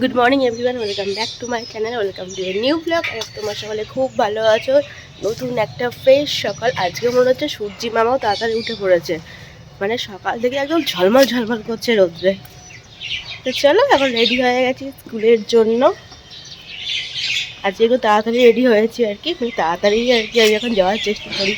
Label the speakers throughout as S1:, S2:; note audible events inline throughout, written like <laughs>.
S1: Good morning everyone welcome back to my channel welcome to a new blog আর তোমার সকলে খুব ভালো আছো। নতুন একটা ফ্রেশ সকাল। আজকে মনে হচ্ছে সূর্যি মামাও তাড়াতাড়ি উঠে পড়েছে। মানে সকাল থেকে একদম ঝলমল ঝলমল করছে রোদ্রে। তো চলো, এখন রেডি হয়ে গেছি স্কুলের জন্য। আজকে একটু তাড়াতাড়ি রেডি হয়েছি আর কি। খুব তাড়াতাড়ি আর কি, আমি এখন যাওয়ার চেষ্টা করি।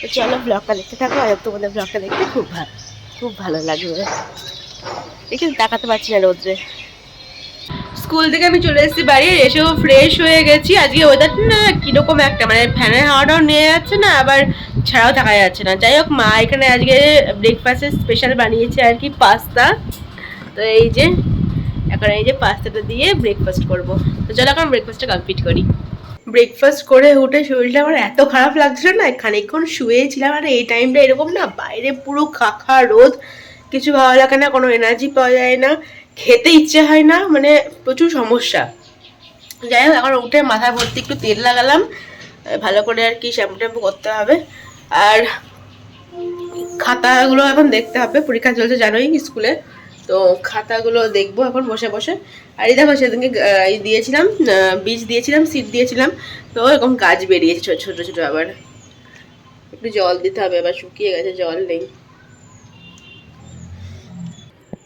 S1: তো চলো ব্লগটা দেখতে থাকো। আর তোমাদের ব্লগটা দেখতে খুব ভালো খুব ভালো লাগবে। দেখি, তাকাতে পারছি না রোদ্রে। স্কুল থেকে আমি চলে এসেছি বাড়ি, এসেও ফ্রেশ হয়ে গেছি। আজকে ওয়েদারটা না কীরকম একটা মানে ফ্যানের হাওয়াটাও নিয়ে যাচ্ছে না, আবার ছাড়াও থাকা যাচ্ছে না। যাই হোক, মা এখানে আজকে ব্রেকফাস্টের স্পেশাল বানিয়েছে আর কি, পাস্তা। তো এই যে, এখন এই যে পাস্তাটা দিয়ে ব্রেকফাস্ট করব। তো চলো এখন ব্রেকফাস্টটা কমপ্লিট করি। ব্রেকফাস্ট করে উঠে শরীরটা আমার এত খারাপ লাগছিল না, খানিকক্ষণ শুয়েছিলাম, আর এই টাইমটা এরকম না, বাইরে পুরো খাখা রোদ, কিছু ভালো লাগে না, কোনো এনার্জি পাওয়া যায় না। খেতে ইচ্ছে হয় না মানে প্রচুর সমস্যা। যাই হোক, এখন উঠে মাথা ভর্তি একটু তেল লাগালাম। ভালো করে আর কি শ্যাম্পু ট্যাম্পু করতে হবে। আর খাতাগুলো এখন দেখতে হবে, পরীক্ষা চলছে জানোই স্কুলে। তো খাতাগুলো দেখব এখন বসে বসে। আর এই দেখো সেদিনকে দিয়েছিলাম বীজ দিয়েছিলাম সিট দিয়েছিলাম। তো এরকম গাছ বেরিয়েছে ছোট ছোট ছোট আবার। একটু জল দিতে হবে, আবার শুকিয়ে গেছে, জল নেই।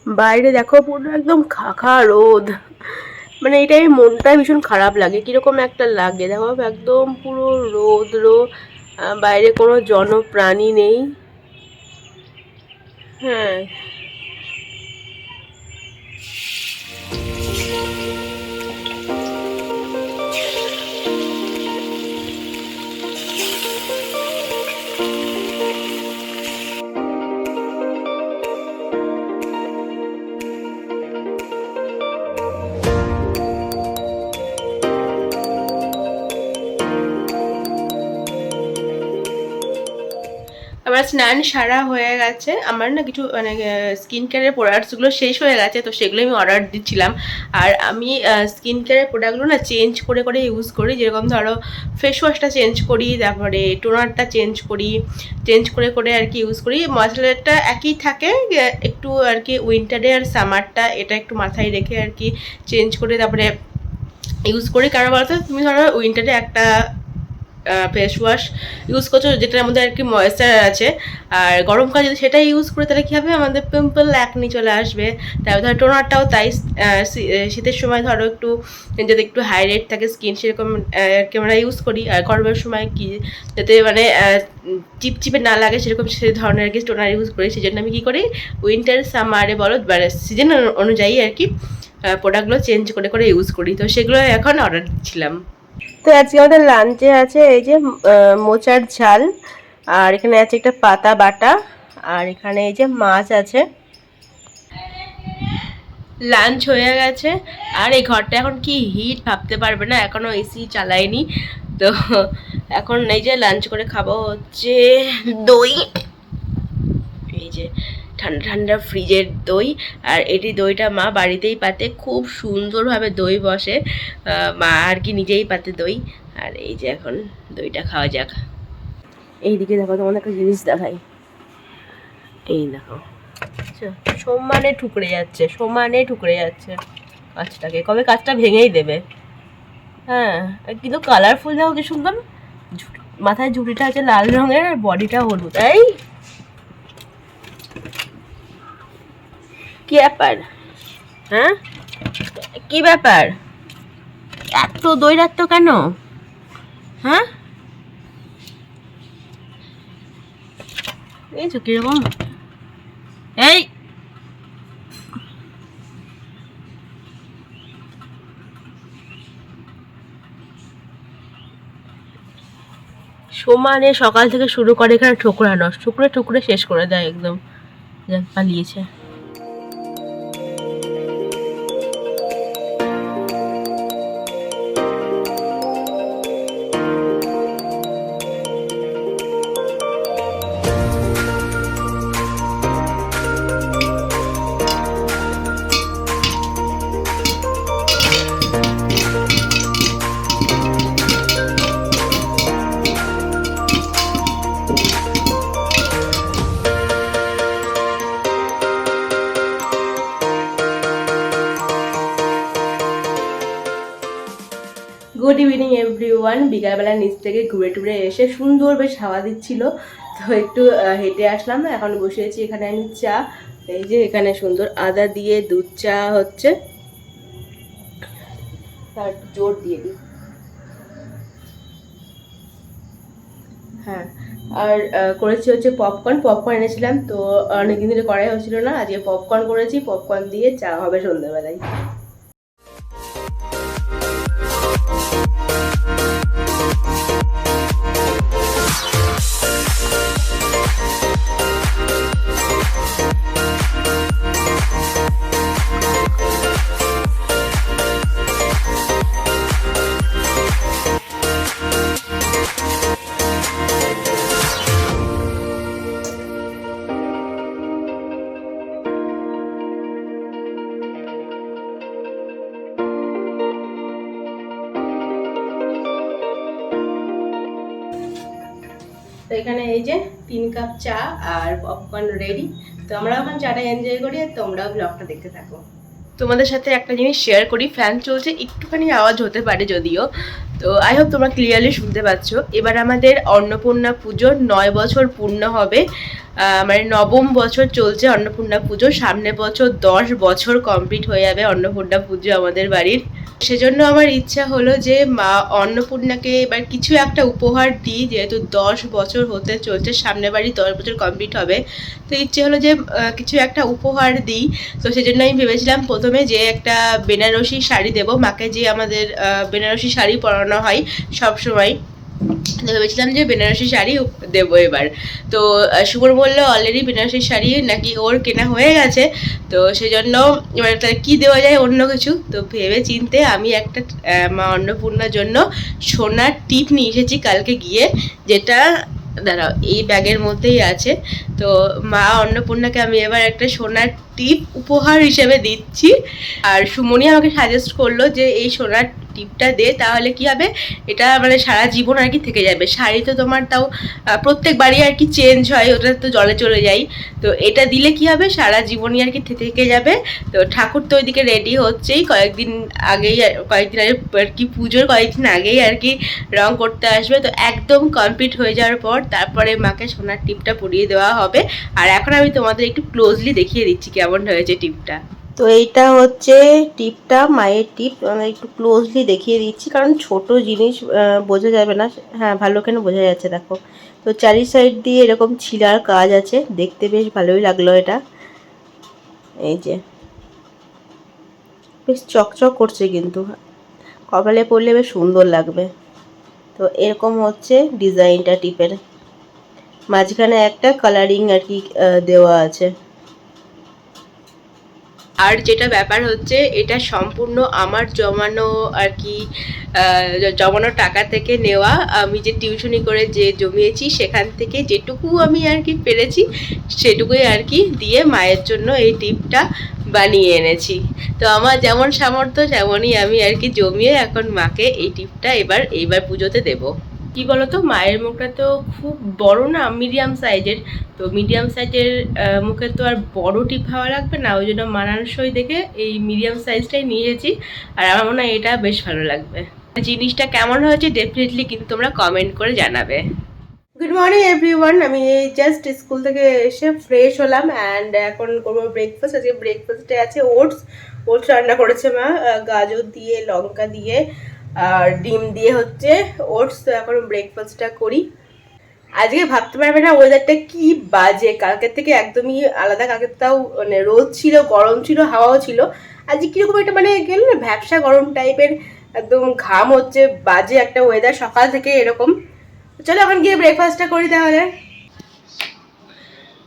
S1: বাইরে দেখো পুরো একদম খাখা রোদ। মানে এটাই মনটাই ভীষণ খারাপ লাগে, কীরকম একটা লাগে। দেখো একদম পুরো রোদ রো বাইরে কোনো জনপ্রাণী নেই। হ্যাঁ আমার স্নান সারা হয়ে গেছে। আমার না কিছু মানে স্কিন কেয়ারের প্রোডাক্টসগুলো শেষ হয়ে গেছে, তো সেগুলো আমি অর্ডার দিচ্ছিলাম। আর আমি স্কিন কেয়ারের প্রোডাক্টগুলো না চেঞ্জ করে করে ইউজ করি। যেরকম ধরো ফেস ওয়াশটা চেঞ্জ করি, তারপরে টোনারটা চেঞ্জ করি চেঞ্জ করে করে আর কি ইউজ করি। ময়শ্চারাইজারটা একই থাকে একটু আর কি উইন্টারে আর সামারটা এটা একটু মাথায় রেখে আর কি চেঞ্জ করে, তারপরে ইউজ করি। কারণ বলতো, তুমি ধরো উইন্টারে একটা ফেস ওয়াশ ইউজ করছ যেটার মধ্যে আর কি ময়েশ্চার আছে। আর গরমকাল যদি সেটা ইউজ করে তাহলে কী হবে? আমাদের পিম্পল একনি চলে আসবে। তারপর ধরো টোনারটাও তাই শীতের সময় ধরো একটু যাতে একটু হাইলাইট থাকে স্কিন সেরকম আর কি আমরা ইউজ করি। আর গরমের সময় কি যাতে মানে আহ, চিপচিপে না লাগে সেরকম সেই ধরনের আর কি টোনার ইউজ করি। সেই জন্য আমি কী করি উইন্টার সামারে বলো মানে সিজন অনুযায়ী আর কি প্রোডাক্টগুলো চেঞ্জ করে করে ইউজ করি। তো সেগুলো এখন অর্ডার দিচ্ছিলাম। তো আজকে আমাদের লাঞ্চে আছে এই যে মোচার ঝাল, আর এখানে আছে একটা পাতা বাটা, আর এখানে এই যে মাছ আছে। লাঞ্চ হয়ে গেছে। আর এই ঘরটা এখন কি হিট ভাবতে পারবে না, এখনও এসি চালাইনি তো এখন এই যে লাঞ্চ করে খাব হচ্ছে দই। এই যে ঠান্ডা ঠান্ডা ফ্রিজের দই। আর এটি দইটা মা বাড়িতেই পাতে খুব সুন্দরভাবে দই বসে। মা আর কি নিজেই পাতে দই। আর এই যে এখন দইটা খাওয়া যাক। এইদিকে দেখো তোমাদের একটা জিনিস দেখাই। এই দেখো। আচ্ছা, সমানে ঠুকরে যাচ্ছে সমানে ঠুকরে যাচ্ছে কাজটাকে। কবে কাজটা ভেঙেই দেবে। হ্যাঁ কিন্তু কালারফুল দেখো কি সুন্দর। মাথায় ঝুড়িটা আছে লাল রঙের আর বডিটা হলুদ। এই! কি ব্যাপার? হ্যাঁ? কি ব্যাপার? এত রাখতো কেন? হ্যাঁ? এই তো কীরকম? এই! সমানে সকাল থেকে শুরু করে এখানে ঠোকরানো ঠুকরে ঠুকরে শেষ করে দেয় একদম। পালিয়েছে। বিকালবেলা নিচ থেকে ঘুরে টুরে এসে সুন্দর বেশ হাওয়া দিচ্ছিল। তো একটু হেঁটে আসলাম, এখন বসেছি এখানে আমি চা। এই যে এখানে সুন্দর আদা দিয়ে দুধ চা হচ্ছে। তার জোর দিয়ে দিই। হ্যাঁ আর করেছি হচ্ছে পপকর্ন পপকর্ন এনেছিলাম, তো অনেকদিন ধরে করাই হচ্ছিল না। আজকে পপকর্ন করেছি পপকর্ন দিয়ে চা হবে সন্ধ্যাবেলায়। এখানে এই যে তিন কাপ চা আর পপকর্ন রেডি তো আমরা এখন চাটা এনজয় করি আর তোমরাও ব্লগটা দেখতে থাকো। তোমাদের সাথে একটা জিনিস শেয়ার করি ফ্যান চলছে, একটুখানি আওয়াজ হতে পারে যদিও। তো আই হোপ তোমরা ক্লিয়ারলি শুনতে পাচ্ছ। এবার আমাদের অন্নপূর্ণা পুজোর নয় বছর পূর্ণ হবে। মানে নবম বছর চলছে অন্নপূর্ণা পুজো। সামনে বছর দশ বছর কমপ্লিট হয়ে যাবে অন্নপূর্ণা পুজো আমাদের বাড়ির। সেজন্য আমার ইচ্ছা হলো যে মা অন্নপূর্ণাকে এবার কিছু একটা উপহার দিই, যেহেতু দশ বছর হতে চলছে, সামনে বাড়ি দশ বছর কমপ্লিট হবে। তো ইচ্ছে হলো যে কিছু একটা উপহার দিই। তো সেজন্য আমি ভেবেছিলাম প্রথমে যে একটা বেনারসি শাড়ি দেব। মাকে যে আমাদের বেনারসি শাড়ি পরানো হয় সব সময় তো ভেবেছিলাম যে বেনারসি শাড়ি দেবো এবার। তো শুভর বলল অলরেডি বেনারসি শাড়ি নাকি ওর কেনা হয়ে গেছে। তো সেজন্য এবার তাহলে কী দেওয়া যায় অন্য কিছু? তো ভেবে চিনতে আমি একটা মা অন্নপূর্ণার জন্য সোনার টিপ নিয়ে এসেছি কালকে গিয়ে, যেটা, দাঁড়াও, এই ব্যাগের মধ্যেই আছে। তো মা অন্নপূর্ণাকে আমি এবার একটা সোনার টিপ উপহার হিসেবে দিচ্ছি। আর সুমনি আমাকে সাজেস্ট করল যে এই সোনার টিপটা দে তাহলে কি হবে? এটা মানে সারা জীবন আর কি থেকে যাবে। শাড়ি তো তোমার তাও আহ, প্রত্যেক বাড়ি আর কি চেঞ্জ হয় ওটা তো জলে চলে যায় তো এটা দিলে কি হবে? সারা জীবনই আর কি থেকে যাবে। তো ঠাকুর তো ওইদিকে রেডি হচ্ছেই। কয়েকদিন আগেই কয়েকদিন আগে আর কি পুজোর কয়েকদিন আগেই আর কি রং করতে আসবে। তো একদম কমপ্লিট হয়ে যাওয়ার পর তারপরে মাকে সোনার টিপটা পরিয়ে দেওয়া হবে। আর এখন আমি তোমাদের একটু ক্লোজলি দেখিয়ে দিচ্ছি কেমন হয়েছে টিপটা। তো এইটা হচ্ছে টিপটা, মায়ের টিপ। একটু ক্লোজলি দেখিয়ে দিচ্ছি, কারণ ছোট জিনিস বোঝা যাবে না। হ্যাঁ ভালো কেন বোঝা যাচ্ছে, দেখো। তো চারি সাইড দিয়ে এরকম ছিলার কাজ আছে, দেখতে বেশ ভালোই লাগল এটা। এই যে। বেশ চকচক করছে কিন্তু। কপালে পরলে বেশ সুন্দর লাগবে। তো এরকম হচ্ছে ডিজাইনটা টিপের। মাঝখানে একটা কালারিং আর কি দেওয়া আছে। আর যেটা ব্যাপার হচ্ছে, এটা সম্পূর্ণ আমার জমানো আর কি জমানো টাকা থেকে নেওয়া। আমি যে টিউশনি করে যে জমিয়েছি, সেখান থেকে যেটুকু আমি আর কি পেরেছি, সেটুকুই আর কি দিয়ে মায়ের জন্য এই টিপটা বানিয়ে এনেছি। তো আমার যেমন সামর্থ্য, তেমনই আমি আর কি জমিয়ে এখন মাকে এই টিপটা এবার, এইবার পুজোতে দেবো। কি বলতো? মায়ের মুখটা তো খুব বড় না মিডিয়াম সাইজের তো মিডিয়াম সাইজের মুখে তো আর বড় টিপ ভালো লাগবে না, ওই জন্য মানানসই দেখে এই মিডিয়াম সাইজটাই নিয়ে আর আমার মনে হয় এটা বেশ ভালো লাগবে। জিনিসটা কেমন হয়েছে ডেফিনেটলি কিন্তু তোমরা কমেন্ট করে জানাবে। গুড মর্নিং এভরিওয়ান আমি এই জাস্ট স্কুল থেকে এসে ফ্রেশ হলাম অ্যান্ড এখন করব ব্রেকফাস্ট আজকে ব্রেকফাস্টে আছে ওটস ওটস রান্না করেছে মা গাজর দিয়ে, লঙ্কা দিয়ে। আর ডিম দিয়ে হচ্ছে ওটস, তো এখন ব্রেকফাস্টটা করি। আজকে ভাবতে পারবে না ওয়েদারটা কি বাজে। কালকের থেকে একদমই আলাদা, কালকে তাও মানে রোদ ছিল, গরম ছিল, হাওয়াও ছিল। আজকে কীরকম একটা মানে গেল না, ভ্যাবসা গরম টাইপের একদম ঘাম হচ্ছে, বাজে একটা ওয়েদার সকাল থেকে এরকম। চলো এখন গিয়ে ব্রেকফাস্টটা করি তাহলে।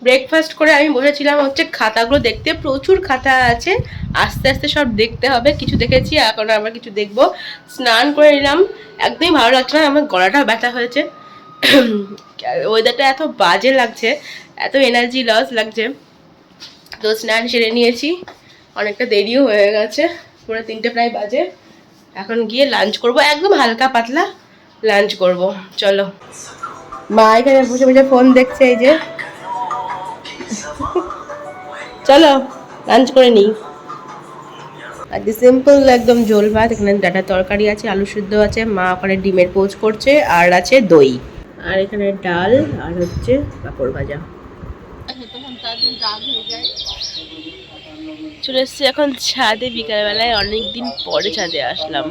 S1: ব্রেকফাস্ট করে আমি বসেছিলাম হচ্ছে খাতাগুলো দেখতে। প্রচুর খাতা আছে। আস্তে আস্তে সব দেখতে হবে। কিছু দেখেছি, এখন আবার কিছু দেখব। স্নান করে নিলাম। একদমই ভালো লাগছে না, আমার গলাটা ব্যথা হয়েছে। <clears throat> ওয়েদারটা এত বাজে লাগছে, এত এনার্জি লস লাগছে। তো স্নান সেরে নিয়েছি। অনেকটা দেরিও হয়ে গেছে, পুরো তিনটে প্রায় বাজে। এখন গিয়ে লাঞ্চ করব। একদম হালকা পাতলা লাঞ্চ করব। চলো। মা এখানে বসে বসে ফোন দেখছে এই যে। চলো লাঞ্চ করে নিই। আজকে সিম্পল একদম ঝোল ভাত এখানে ডাটা তরকারি আছে আলু সিদ্ধ আছে মা ওখানে ডিমের পোচ করছে আর আছে দই। আর এখানে ডাল আর হচ্ছে পাঁপড় ভাজা। চলে এসছি এখন ছাদে বিকালবেলায় অনেক দিন পরে ছাদে আসলাম।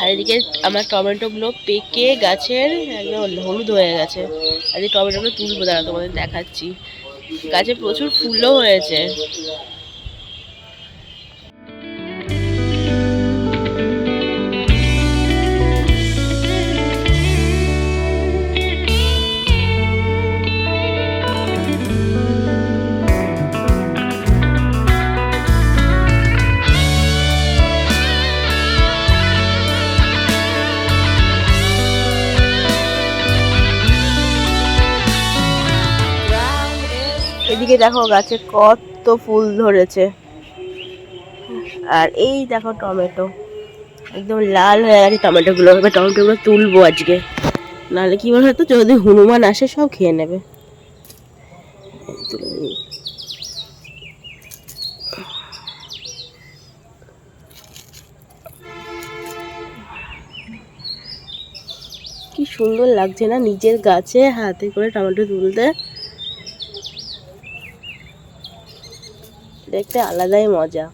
S1: আর এদিকে আমার টমেটোগুলো পেকে গাছের একদম হলুদ হয়ে গেছে। আর এই টমেটোগুলো তুলবো দাঁড়া তোমাদের দেখাচ্ছি। গাছে প্রচুর ফুলও হয়েছে। দেখো গাছে কত ফুল ধরেছে। আর এই দেখো টমেটো। একদম লাল হয়ে গেছে টমেটোগুলো। এবার টমেটোগুলো তুলবো আজকে। নাহলে কি বলে হয়তো যদি হনুমান আসে সব খেয়ে নেবে। কি সুন্দর লাগছে না নিজের গাছে হাতে করে টমেটো তুলতে। দেখতে আলাদাই মজা।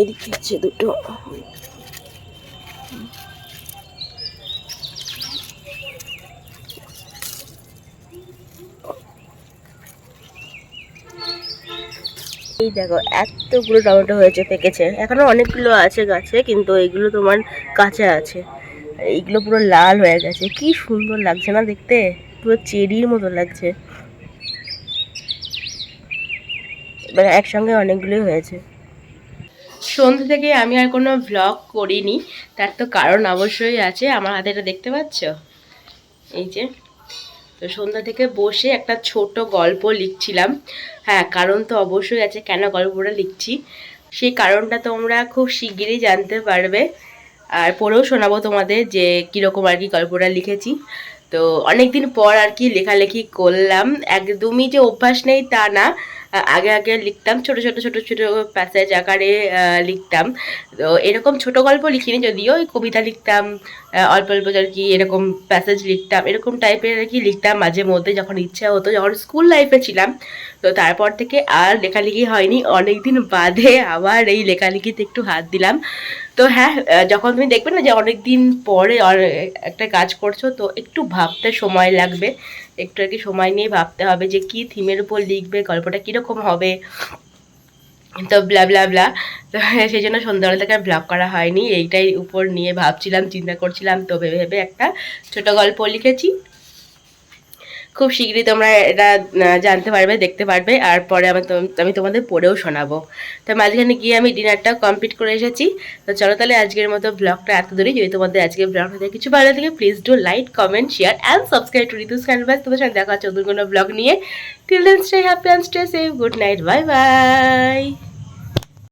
S1: এদিকে আছে দুটো। এই দেখো, এতগুলো টমেটো হয়েছে, পেকেছে। এখনও অনেকগুলো আছে গাছে, কিন্তু এইগুলো তোমার কাঁচা আছে। এইগুলো পুরো লাল হয়ে গেছে। কি সুন্দর লাগছে না দেখতে? পুরো চেরির মতো লাগছে। এবার একসঙ্গে অনেকগুলোই হয়েছে। সন্ধ্যে থেকে আমি আর কোনো ভ্লগ করিনি, তার তো কারণ অবশ্যই আছে। আমার হাতে এটা দেখতে পাচ্ছ? এই যে। তো সন্ধ্যা থেকে বসে একটা ছোট গল্প লিখছিলাম। হ্যাঁ কারণ তো অবশ্যই আছে কেন গল্পটা লিখছি। সেই কারণটা তোমরা খুব শিগগিরই জানতে পারবে। আর পরেও শোনাবো তোমাদের যে কীরকম আর কি গল্পটা লিখেছি। তো অনেকদিন পর আর কি লেখালেখি করলাম। একদমই যে অভ্যাস নেই তা না। আগে আগে লিখতাম, ছোট ছোট ছোট ছোট প্যাসেজ আকারে লিখতাম। তো এরকম ছোট গল্প লিখিনি, যদিও ওই কবিতা লিখতাম অল্প অল্প আর কি এরকম প্যাসেজ লিখতাম, এরকম টাইপের আর কি লিখতাম মাঝে মধ্যে যখন ইচ্ছা হতো, যখন স্কুল লাইফে ছিলাম। তো তারপর থেকে আর লেখালেখি হয়নি। অনেক দিন বাদে আবার এই লেখালেখিতে একটু হাত দিলাম। তো হ্যাঁ যখন তুমি দেখবে না যে অনেক দিন পরে একটা কাজ করছ, তো একটু ভাবতে সময় লাগবে। একটু আর কি সময় নিয়ে ভাবতে হবে যে কি থিমের উপর লিখবে, গল্পটা কীরকম হবে। তো ব্লা ব্লা ব্লা তো <laughs> সেই জন্য সন্ধ্যাবেলা থেকে ব্লগ করা হয়নি। এইটাই উপর নিয়ে ভাবছিলাম, চিন্তা করছিলাম, তো ভেবে ভেবে একটা ছোট গল্প লিখেছি। খুব শীঘ্রই তোমরা এটা জানতে পারবে, দেখতে পারবে। আর পরে আমি আমি তোমাদের পড়েও শোনাবো। তো মাঝখানে গিয়ে আমি ডিনারটা কমপ্লিট করে এসেছি। তো চলো তাহলে আজকের মতো ব্লগটা এত দূরই। যদি তোমাদের আজকের ব্লগটা কিছু ভালো থেকে please do like comment share and subscribe to Ritu's canvas তোমার সাথে দেখা হচ্ছে নতুন কোনো ব্লগ নিয়ে। Till then stay happy and stay safe good night bye bye